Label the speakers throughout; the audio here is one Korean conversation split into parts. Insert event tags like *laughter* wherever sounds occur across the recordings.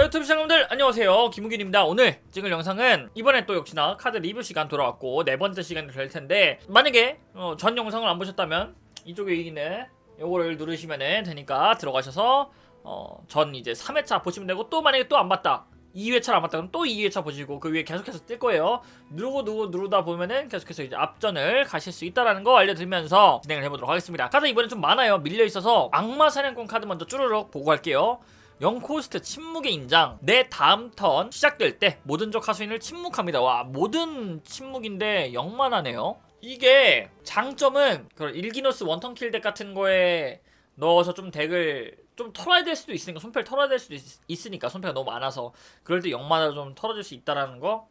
Speaker 1: 자 유튜브 시청자분들 안녕하세요 김우균입니다 오늘 찍을 영상은 이번에 또 역시나 카드 리뷰 시간 돌아왔고 네 번째 시간이 될 텐데 만약에 어, 전 영상을 안 보셨다면 이쪽에 있는 요거를 누르시면 되니까 들어가셔서 어, 전 이제 3회차 보시면 되고 또 만약에 또 안 봤다 2회차를 안 봤다 그럼 또 2회차 보시고 그 위에 계속해서 뜰 거예요 누르고 누르고 누르다 보면은 계속해서 이제 앞전을 가실 수 있다라는 거 알려드리면서 진행을 해보도록 하겠습니다 카드 이번에좀 많아요 밀려있어서 악마 사냥꾼 카드 먼저 쭈르륵 보고 갈게요 영코스트 침묵의 인장 내 네, 다음 턴 시작될 때 모든 적 하수인을 침묵합니다 와 모든 침묵인데 0만 하네요 이게 장점은 그런 일기노스 원턴킬 덱 같은 거에 넣어서 좀 덱을 좀 털어야 될 수도 있으니까 손패를 털어야 될 수도 있, 으니까 손패가 너무 많아서 그럴 때 역마다 좀 털어줄 수 있다라는 거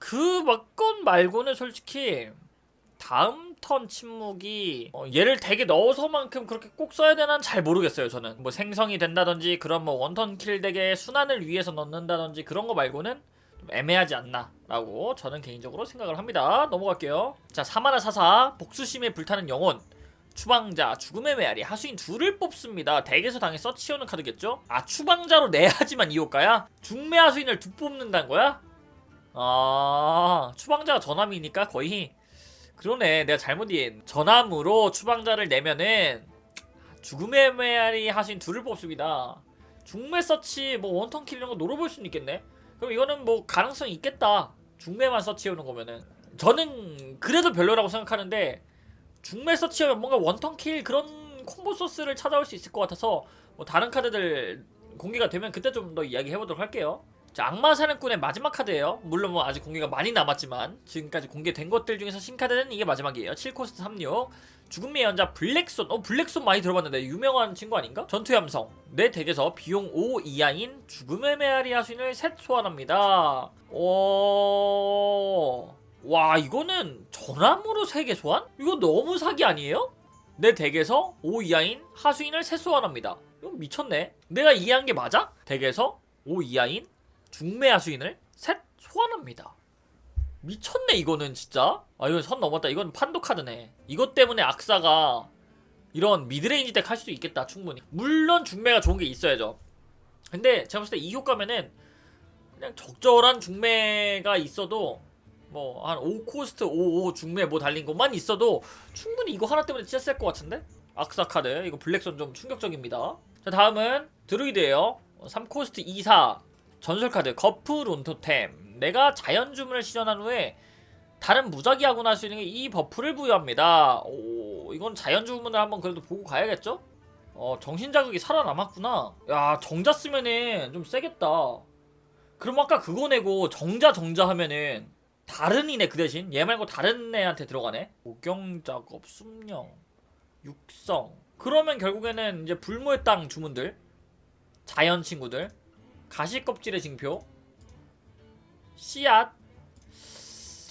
Speaker 1: 그막건 말고는 솔직히 다음 패턴 침묵이 어, 얘를 되게 넣어서만큼 그렇게 꼭 써야 되나 잘 모르겠어요 저는 뭐 생성이 된다든지 그런 뭐 원턴 킬 덱의 순환을 위해서 넣는다든지 그런 거 말고는 좀 애매하지 않나라고 저는 개인적으로 생각을 합니다. 넘어갈게요. 자, 사마나 사사 복수심에 불타는 영혼 추방자, 죽음의 메아리, 하수인 둘을 뽑습니다. 덱에서 당해 서치오는 카드겠죠? 아, 추방자로 내야지만 네, 이호가야? 중매 하수인을 두뽑는단 거야? 아, 추방자가 전함이니까 거의 그러네 내가 잘못 이해 전함으로 추방자를 내면은 죽음의 메아리 하신 둘을 뽑습니다 중매 서치 뭐 원턴 킬 이런 거 노려볼 수는 있겠네 그럼 이거는 뭐 가능성이 있겠다 중매만 서치해오는 거면은 저는 그래도 별로라고 생각하는데 중매 서치하면 뭔가 원턴 킬 그런 콤보 소스를 찾아올 수 있을 것 같아서 뭐 다른 카드들 공개가 되면 그때 좀 더 이야기 해보도록 할게요 자, 악마 사냥꾼의 마지막 카드예요. 물론 뭐 아직 공개가 많이 남았지만 지금까지 공개된 것들 중에서 신카드는 이게 마지막이에요. 7코스트 3류 죽음의 연자 블랙손 어 블랙손 많이 들어봤는데 유명한 친구 아닌가? 전투 함성 내 덱에서 비용 5 이하인 죽음의 메아리 하수인을 셋 소환합니다. 오... 와 이거는 전함으로 3개 소환? 이거 너무 사기 아니에요? 내 덱에서 5 이하인 하수인을 셋 소환합니다. 이건 미쳤네. 내가 이해한 게 맞아? 덱에서 5 이하인 중매 하수인을 셋 소환합니다. 미쳤네 이거는 진짜. 아 이건 선 넘었다. 이건 판도 카드네. 이것 때문에 악사가 이런 미드레인지 덱할 수도 있겠다 충분히. 물론 중매가 좋은 게 있어야죠. 근데 제가 봤을 때 이 효과면은 그냥 적절한 중매가 있어도 뭐 한 5코스트 5 5 중매 뭐 달린 것만 있어도 충분히 이거 하나 때문에 진짜 셀 것 같은데? 악사 카드 이거 블랙선 좀 충격적입니다. 자 다음은 드루이드예요. 3코스트 2 4 전술카드 커프 론토템 내가 자연 주문을 실현한 후에 다른 무작위하고나 할수 있는 게 이 버프를 부여합니다 오 이건 자연 주문을 한번 그래도 보고 가야겠죠? 어 정신자극이 살아남았구나 야 정자 쓰면은 좀 세겠다 그럼 아까 그거 내고 정자 정자 하면은 다른 이네 그 대신 얘 말고 다른 애한테 들어가네 오경작업 숨령 육성 그러면 결국에는 이제 불모의 땅 주문들 자연 친구들 가시껍질의 징표 씨앗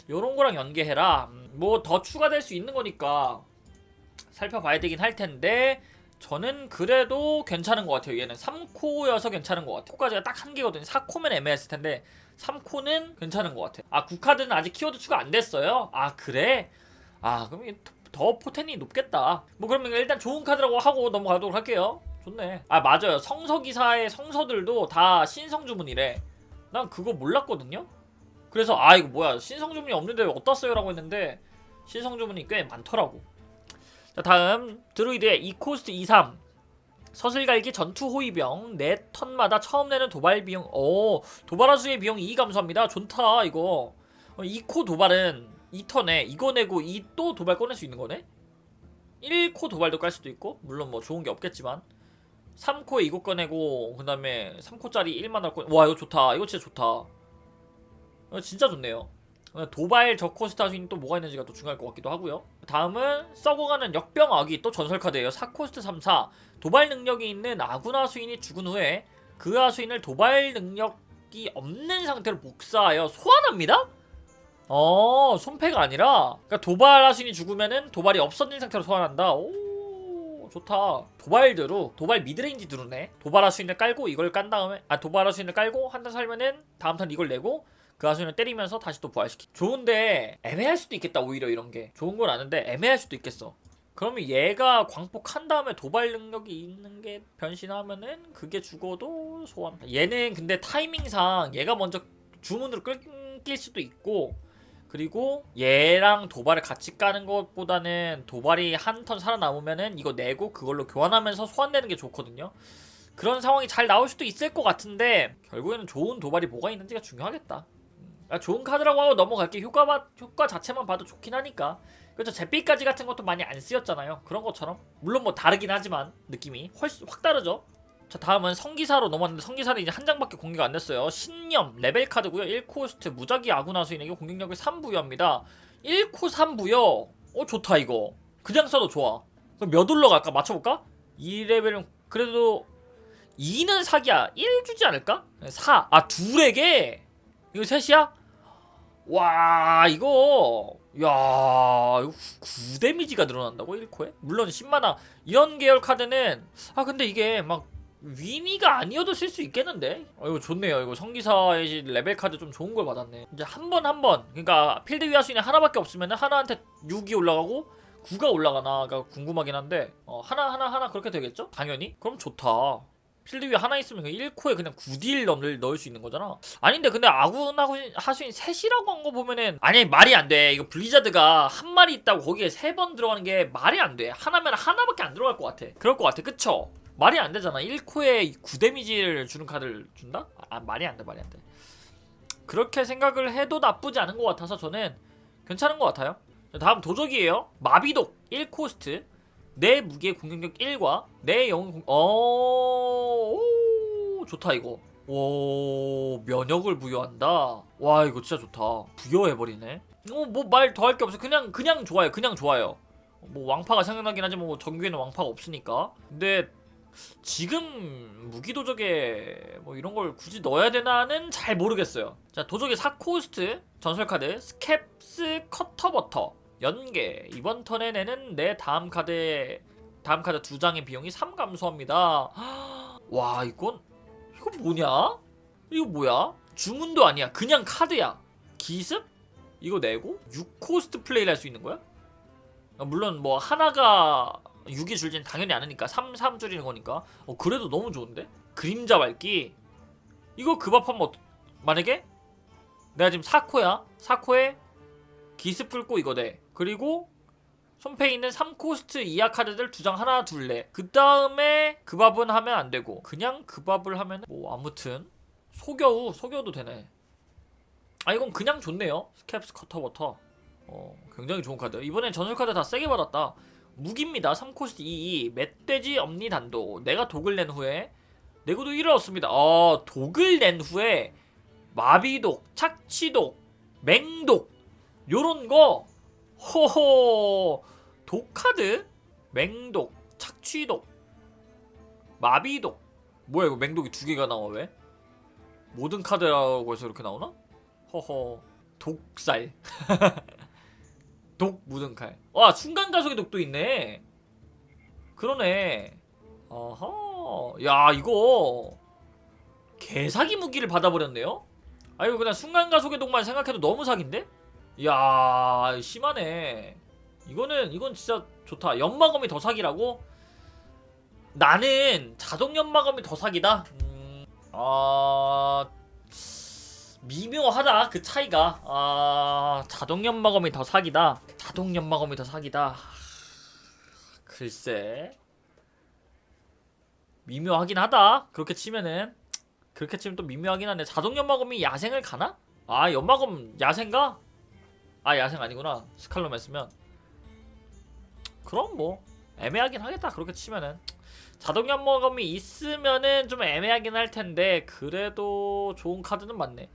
Speaker 1: 요런 거랑 연계해라 음, 뭐더 추가될 수 있는 거니까 살펴봐야 되긴 할 텐데 저는 그래도 괜찮은 것 같아요 얘는 3코여서 괜찮은 것 같아요 코까지가 딱 한 개거든요 4코면 애매했을 텐데 3코는 괜찮은 것 같아요 아 9카드는 아직 키워드 추가 안 됐어요 아 그래? 아 그럼 더 포텐이 높겠다 뭐 그러면 일단 좋은 카드라고 하고 넘어가도록 할게요 좋네. 아 맞아요. 성서 기사의 성서들도 다 신성 주문이래. 난 그거 몰랐거든요. 그래서 아 이거 뭐야 신성 주문이 없는데 어디다 써요라고 했는데 신성 주문이 꽤 많더라고. 자 다음 드루이드의 이코스트 23 서슬갈기 전투 호위병 내 네 턴마다 처음 내는 도발 비용 오 도발하수의 비용 2 감소합니다. 좋다 이거. 2코 어, 도발은 2턴에 이거 내고 2 또 도발 꺼낼 수 있는 거네? 1코 도발도 깔 수도 있고 물론 뭐 좋은 게 없겠지만 3코에 이거 꺼내고 그 다음에 3코짜리 1만 할거 와 이거 좋다 이거 진짜 좋다 이거 진짜 좋네요 도발 저코스트 할수 있는 또 뭐가 있는지가 또 중요할 것 같기도 하고요 다음은 썩어 가는 역병 악이 또 전설 카드예요 4코스트 3사 도발 능력이 있는 아구나 수인이 죽은 후에 그 하수인을 도발 능력이 없는 상태로 복사하여 소환합니다? 어 손패가 아니라 그러니까 도발 하수인이 죽으면은 도발이 없어진 상태로 소환한다 오 좋다 도발대로 도발 미드레인지 누르네 도발 하수인을 깔고 이걸 깐 다음에 아 도발 하수인을 깔고 한턴 살면은 다음 턴 이걸 내고 그아수인을 때리면서 다시 또 부활시키 좋은데 애매할 수도 있겠다 오히려 이런 게 좋은 건 아는데 애매할 수도 있겠어 그러면 얘가 광폭한 다음에 도발 능력이 있는 게 변신하면은 그게 죽어도 소환 얘는 근데 타이밍상 얘가 먼저 주문으로 끌, 끌 수도 있고 그리고 얘랑 도발을 같이 까는 것보다는 도발이 한 턴 살아남으면은 이거 내고 그걸로 교환하면서 소환되는 게 좋거든요. 그런 상황이 잘 나올 수도 있을 것 같은데 결국에는 좋은 도발이 뭐가 있는지가 중요하겠다. 아, 좋은 카드라고 하고 넘어갈게 효과 효과 자체만 봐도 좋긴 하니까 그렇죠 제빛까지 같은 것도 많이 안 쓰였잖아요 그런 것처럼 물론 뭐 다르긴 하지만 느낌이 훨씬 확 다르죠 자 다음은 성기사로 넘어왔는데 성기사는 이제 한 장밖에 공개가 안 됐어요 신념 레벨 카드고요 1코스트 무작위 아구나수인에게 공격력을 3부여합니다 1코 3부여 어 좋다 이거 그냥 써도 좋아 그럼 몇올라 갈까 맞춰볼까? 2레벨은 그래도 2는 사기야 1 주지 않을까? 4아 둘에게 이거 셋이야? 와 이거 야 9데미지가 늘어난다고 1코에? 물론 10만화 이런 계열 카드는 아 근데 이게 막 위미가 아니어도 쓸 수 있겠는데? 아 이거 좋네요. 이거 성기사의 레벨 카드 좀 좋은 걸 받았네. 이제 한 번 한 번, 그러니까 필드 위할 수 있는 하나밖에 없으면 하나한테 6이 올라가고 9가 올라가나가 그러니까 궁금하긴 한데 어, 하나 하나 하나 그렇게 되겠죠? 당연히? 그럼 좋다. 필드 위 하나 있으면 1코에 그냥 9딜 넘을 넣을 수 있는 거잖아. 아닌데 근데 아군하고 하수인 셋이라고 한 거 보면은 아니 말이 안 돼. 이거 블리자드가 한 마리 있다고 거기에 세 번 들어가는 게 말이 안 돼. 하나면 하나밖에 안 들어갈 것 같아. 그럴 것 같아. 그쵸? 말이 안 되잖아 1코에 9데미지를 주는 카드를 준다? 아 말이 안돼 말이 안돼 그렇게 생각을 해도 나쁘지 않은 것 같아서 저는 괜찮은 것 같아요 다음 도적이에요 마비독 1코스트 내 무게 공격력 1과 내 영웅 공... 어... 오... 좋다 이거 오 면역을 부여한다 와 이거 진짜 좋다 부여해버리네 어, 뭐말 더 할 게 없어 그냥 그냥 좋아요 그냥 좋아요 뭐 왕파가 생각나긴 하지만 뭐 정규에는 왕파가 없으니까 근데 지금 무기도적에 뭐 이런 걸 굳이 넣어야 되나는 잘 모르겠어요. 자, 도적의 사코스트, 전설카드, 스캡스, 커터버터, 연계. 이번 턴에 내는 내 다음 카드 다음 카드 두 장의 비용이 3 감소합니다. *gasps* 와, 이건 이거 뭐냐? 이거 뭐야? 주문도 아니야. 그냥 카드야. 기습? 이거 내고 6코스트 플레이를 할수 있는 거야? 아, 물론 뭐 하나가 6이 줄지는 당연히 않으니까 3, 3 줄이는 거니까 어, 그래도 너무 좋은데? 그림자 밝기 이거 그밥 하면 어 만약에 내가 지금 4코야 4코에 기습 풀고 이거 돼 그리고 손패 있는 3코스트 이하 카드들 두 장 하나 둘래 그 다음에 그 밥은 하면 안 되고 그냥 그 밥을 하면 뭐 아무튼 속여우 속여도 되네 아 이건 그냥 좋네요 스캡스 커터 버터 어 굉장히 좋은 카드 이번엔 전술 카드 다 세게 받았다 무기입니다. 3코스 2, 2 멧돼지 엄니 단도 내가 독을 낸 후에 내구도 1을 얻습니다. 어, 아, 독을 낸 후에 마비독, 착취독, 맹독 요런 거 호호 독카드, 맹독, 착취독, 마비독 뭐야 이거 맹독이 두 개가 나와 왜? 모든 카드라고 해서 이렇게 나오나? 허허 독살 *laughs* 독무은 칼. 와 순간 가속의 독도 있네. 그러네. 어허. 야 이거 개사기 무기를 받아버렸네요. 아 이거 그냥 순간 가속의 독만 생각해도 너무 사기인데? 야 심하네. 이거는 이건 진짜 좋다. 연마검이 더 사기라고? 나는 자동 연마검이 더 사기다. 음, 아. 미묘하다 그 차이가 아 자동 연마검이 더 사기다 자동 연마검이 더 사기다 글쎄 미묘하긴 하다 그렇게 치면은 그렇게 치면 또 미묘하긴 한데 자동 연마검이 야생을 가나? 아 연마검 야생가? 아 야생 아니구나 스칼로했으면 그럼 뭐 애매하긴 하겠다 그렇게 치면은 자동 연마검이 있으면은 좀 애매하긴 할 텐데 그래도 좋은 카드는 맞네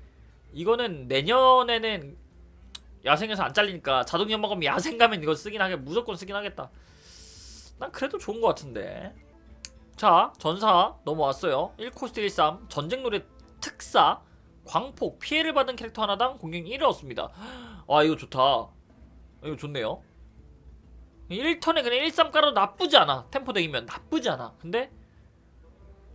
Speaker 1: 이거는 내년에는 야생에서 안 잘리니까 자동 연마검 야생 가면 이거 쓰긴 하게 무조건 쓰긴 하겠다. 난 그래도 좋은 것 같은데. 자 전사 넘어왔어요. 1코스트 13전쟁 노래 특사 광폭 피해를 받은 캐릭터 하나당 공격 1을 얻습니다. 아 이거 좋다. 이거 좋네요. 1턴에 그냥 1, 3 깔아도 나쁘지 않아. 템포 되기면 나쁘지 않아. 근데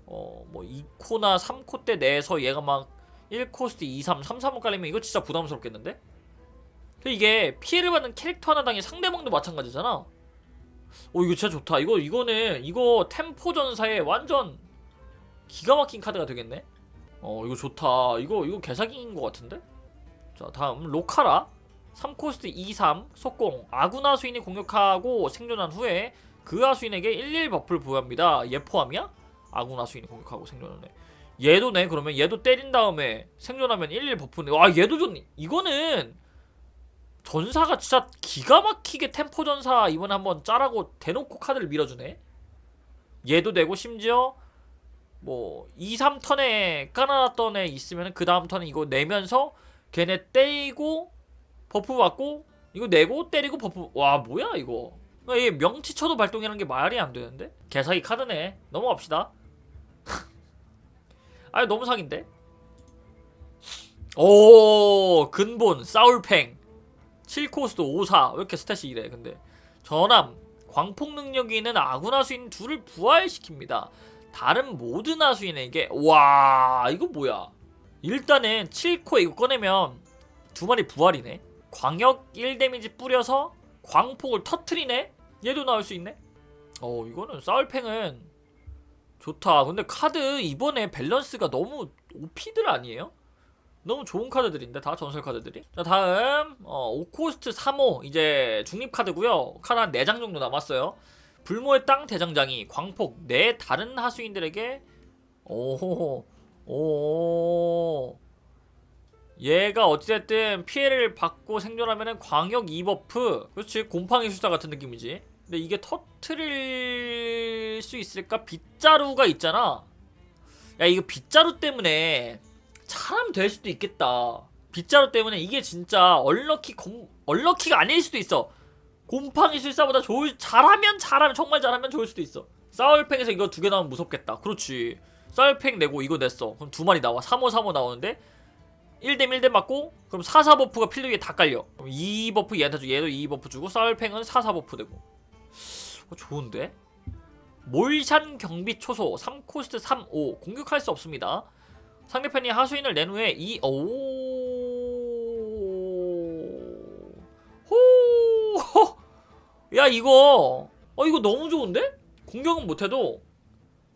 Speaker 1: 어뭐 2코나 3코 때 내에서 얘가 막 1코스트 2, 3, 3, 4문 깔리면 이거 진짜 부담스럽겠는데? 이게 피해를 받는 캐릭터 하나당에 상대방도 마찬가지잖아. 오 어, 이거 진짜 좋다. 이거 이거는 이거 템포 전사에 완전 기가 막힌 카드가 되겠네. 어 이거 좋다. 이거 이거 개사기인 것 같은데? 자 다음 로카라 3코스트 2, 3 속공 아구나 수인이 공격하고 생존한 후에 그 아수인에게 11 버프를 부여합니다. 얘 포함이야? 아구나 수인이 공격하고 생존한 후 얘도네 그러면 얘도 때린 다음에 생존하면 11 버프네 와 얘도 좀 이거는 전사가 진짜 기가 막히게 템포 전사 이번에 한번 짜라고 대놓고 카드를 밀어주네 얘도 되고 심지어 뭐 2, 3턴에 까나놨던 애 있으면 그 다음 턴에 이거 내면서 걔네 때리고 버프 받고 이거 내고 때리고 버프 와 뭐야 이거 이 아, 명치 쳐도 발동이라는 게 말이 안 되는데 개사기 카드네 넘어갑시다 아니 너무 사기인데? 오 근본 싸울팽 7코스도 5사 왜 이렇게 스탯이 이래 근데 전함 광폭 능력이 있는 아군 하수인 둘을 부활시킵니다 다른 모든 하수인에게 와 이거 뭐야 일단은 7코 이거 꺼내면 두 마리 부활이네 광역 1데미지 뿌려서 광폭을 터트리네 얘도 나올 수 있네 어 이거는 싸울팽은 좋다. 근데 카드 이번에 밸런스가 너무 오피들 아니에요? 너무 좋은 카드들인데 다 전설 카드들이 자 다음 어, 5코스트 3호 이제 중립 카드고요 카드 한 4장 정도 남았어요 불모의 땅 대장장이 광폭 내 다른 하수인들에게 오오 호 얘가 어찌됐든 피해를 받고 생존하면 광역 2버프 그렇지 곰팡이 수사 같은 느낌이지 근데 이게 터트릴 수 있을까? 빗자루가 있잖아. 야 이거 빗자루 때문에 잘하면 될 수도 있겠다. 빗자루 때문에 이게 진짜 얼럭키 곰 얼럭키가 아닐 수도 있어. 곰팡이 술사보다 좋을 잘하면 잘하면 정말 잘하면 좋을 수도 있어. 싸울팽에서 이거 두 개 나오면 무섭겠다. 그렇지. 싸울팽 내고 이거 냈어. 그럼 두 마리 나와. 3호 3호 나오는데 1댐 1댐 맞고 그럼 4 4버프가 필드에 위다 깔려. 그럼 2버프 얘한테 주고 얘도 2버프 주고 싸울팽은 4 4버프 되고. 어, 좋은데? 몰샨 경비 초소 3코스트 3 5 공격할 수 없습니다. 상대편이 하수인을 낸 후에 2 오. 호. 호! 야 이거 어 이거 너무 좋은데? 공격은 못 해도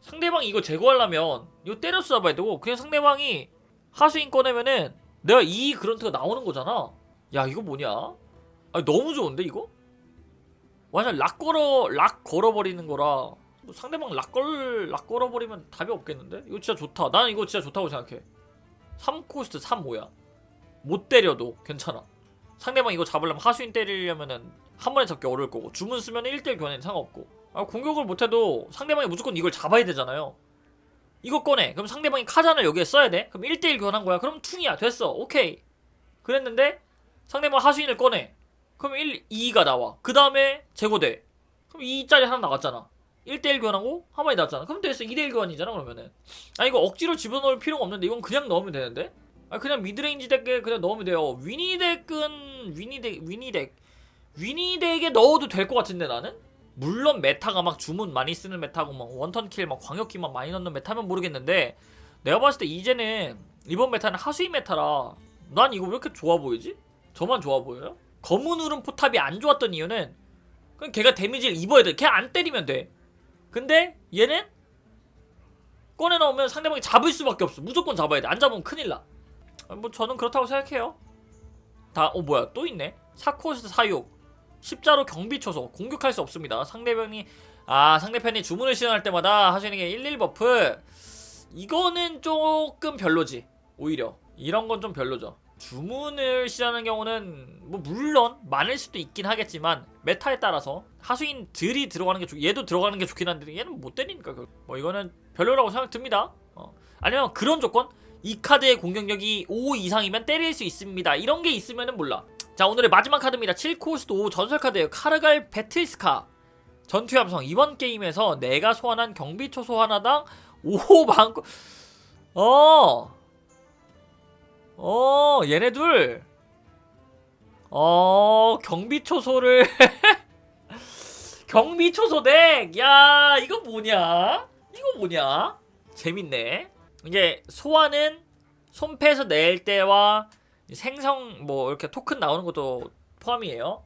Speaker 1: 상대방 이거 제거하려면 이거 때려 쏴봐야 되고 그냥 상대방이 하수인 꺼내면은 내가 이 그런트가 나오는 거잖아. 야 이거 뭐냐? 아 너무 좋은데 이거? 완전 락 걸어 락 걸어버리는 거라 뭐 상대방 락걸 락 걸어버리면 답이 없겠는데? 이거 진짜 좋다. 나는 이거 진짜 좋다고 생각해. 3코스트 3 뭐야? 못 때려도 괜찮아. 상대방 이거 잡으려면 하수인 때리려면은 한 번에 잡기 어려울 거고 주문 쓰면 1대1 교환에 상관없고 아, 공격을 못해도 상대방이 무조건 이걸 잡아야 되잖아요. 이거 꺼내. 그럼 상대방이 카잔을 여기에 써야 돼? 그럼 1대1 교환한 거야. 그럼 퉁이야. 됐어. 오케이. 그랬는데 상대방 하수인을 꺼내. 그럼 1, 2가 나와. 그 다음에 제거돼 그럼 2짜리 하나 나갔잖아. 1대1 교환하고 한 번에 나왔잖아. 그럼 됐어. 2대1 교환이잖아, 그러면은. 아, 이거 억지로 집어넣을 필요가 없는데, 이건 그냥 넣으면 되는데? 아, 그냥 미드레인지 덱에 그냥 넣으면 돼요. 위니덱은, 위니덱, 위니덱. 위니덱에 넣어도 될 것 같은데, 나는? 물론 메타가 막 주문 많이 쓰는 메타고, 막 원턴킬, 막광역킬막 많이 넣는 메타면 모르겠는데, 내가 봤을 때 이제는, 이번 메타는 하수인 메타라, 난 이거 왜 이렇게 좋아 보이지? 저만 좋아 보여요? 검은 우름 포탑이 안 좋았던 이유는 그럼 걔가 데미지를 입어야 돼. 걔 안 때리면 돼. 근데 얘는 꺼내놓으면 상대방이 잡을 수밖에 없어. 무조건 잡아야 돼. 안 잡으면 큰일 나. 아, 뭐 저는 그렇다고 생각해요. 다, 어, 뭐야. 또 있네. 사코스 사육. 십자로 경비 쳐서 공격할 수 없습니다. 상대방이, 아, 상대편이 주문을 실현할 때마다 하시는 게11 버프. 이거는 조금 별로지. 오히려. 이런 건 좀 별로죠. 주문을 시하는 경우는 뭐 물론 많을 수도 있긴 하겠지만 메타에 따라서 하수인들이 들어가는 게 좋, 얘도 들어가는 게 좋긴 한데 얘는 못 때리니까 뭐 이거는 별로라고 생각됩니다 어. 아니면 그런 조건 이 카드의 공격력이 5 이상이면 때릴 수 있습니다. 이런 게 있으면은 몰라. 자 오늘의 마지막 카드입니다. 7코스도 전설 카드예요. 카르갈 배틀스카 전투 함성 이번 게임에서 내가 소환한 경비초소 하나당 5만코 어어 얘네 둘 어, 경비초소를 *laughs* 경비초소댁 야 이거 뭐냐 이거 뭐냐 재밌네 이게 소화는 손패에서 낼 때와 생성 뭐 이렇게 토큰 나오는 것도 포함이에요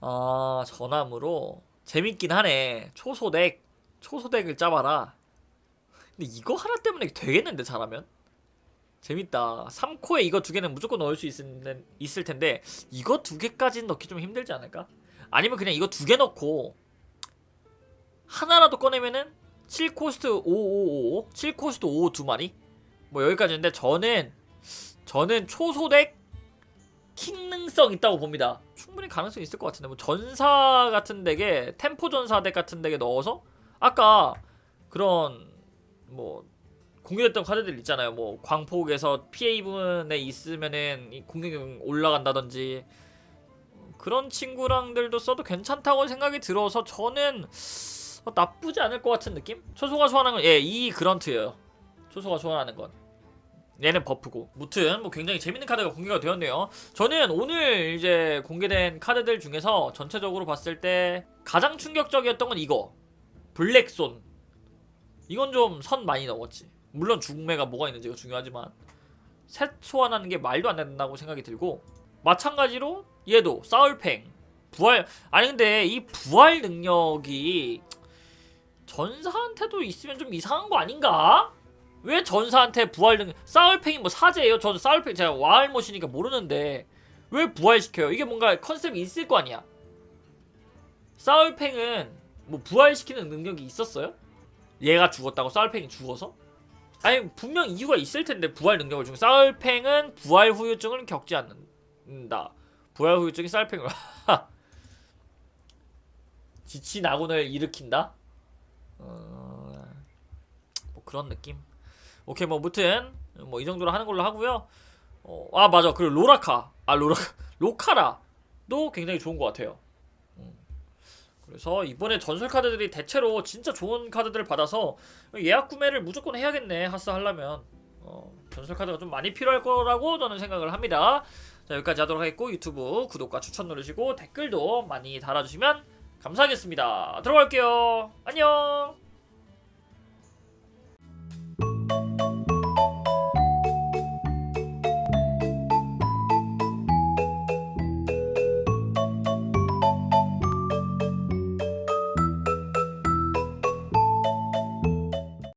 Speaker 1: 아 전함으로 재밌긴 하네 초소댁 초소댁을 짜봐라 근데 이거 하나 때문에 되겠는데 잘하면 재밌다. 3코에 이거 두 개는 무조건 넣을 수 있는, 있을 텐데 이거 두 개까지는 넣기 좀 힘들지 않을까? 아니면 그냥 이거 두 개 넣고 하나라도 꺼내면은 7코스트 5555 7코스트 55두 마리? 뭐 여기까지인데 저는 저는 초소덱 킹능성 있다고 봅니다. 충분히 가능성이 있을 것 같은데 뭐 전사 같은 덱에 템포 전사 덱 같은 덱에 넣어서 아까 그런 뭐 공개됐던 카드들 있잖아요. 뭐 광폭에서 피해 부분에 있으면은 공격력 올라간다든지 그런 친구랑들도 써도 괜찮다고 생각이 들어서 저는 어, 나쁘지 않을 것 같은 느낌? 초소가 좋아하는 건, 예, 이 그런트예요. 초소가 좋아하는 건. 얘는 버프고. 무튼 뭐 굉장히 재밌는 카드가 공개가 되었네요. 저는 오늘 이제 공개된 카드들 중에서 전체적으로 봤을 때 가장 충격적이었던 건 이거. 블랙손. 이건 좀 선 많이 넘었지. 물론 중매가 뭐가 있는지가 중요하지만 셋 소환하는 게 말도 안 된다고 생각이 들고 마찬가지로 얘도 싸울팽 부활 아니 근데 이 부활 능력이 전사한테도 있으면 좀 이상한 거 아닌가? 왜 전사한테 부활 능력 싸울팽이 뭐 사제예요? 저도 싸울팽 제가 와알못이니까 모르는데 왜 부활시켜요? 이게 뭔가 컨셉이 있을 거 아니야 싸울팽은 뭐 부활시키는 능력이 있었어요? 얘가 죽었다고 싸울팽이 죽어서? 아니 분명 이유가 있을 텐데 부활 능력을 중 쌀팽은 부활 후유증을 겪지 않는다. 부활 후유증이 쌀팽을 *laughs* 지친 아군을 일으킨다. 어... 뭐 그런 느낌. 오케이 뭐 무튼 뭐 이 정도로 하는 걸로 하고요. 어, 아 맞아 그리고 로라카 아 로라 *laughs* 로카라도 굉장히 좋은 것 같아요. 그래서 이번에 전설 카드들이 대체로 진짜 좋은 카드들을 받아서 예약 구매를 무조건 해야겠네 하스 하려면 어, 전설 카드가 좀 많이 필요할 거라고 저는 생각을 합니다 자 여기까지 하도록 하겠고 유튜브 구독과 추천 누르시고 댓글도 많이 달아주시면 감사하겠습니다 들어갈게요 안녕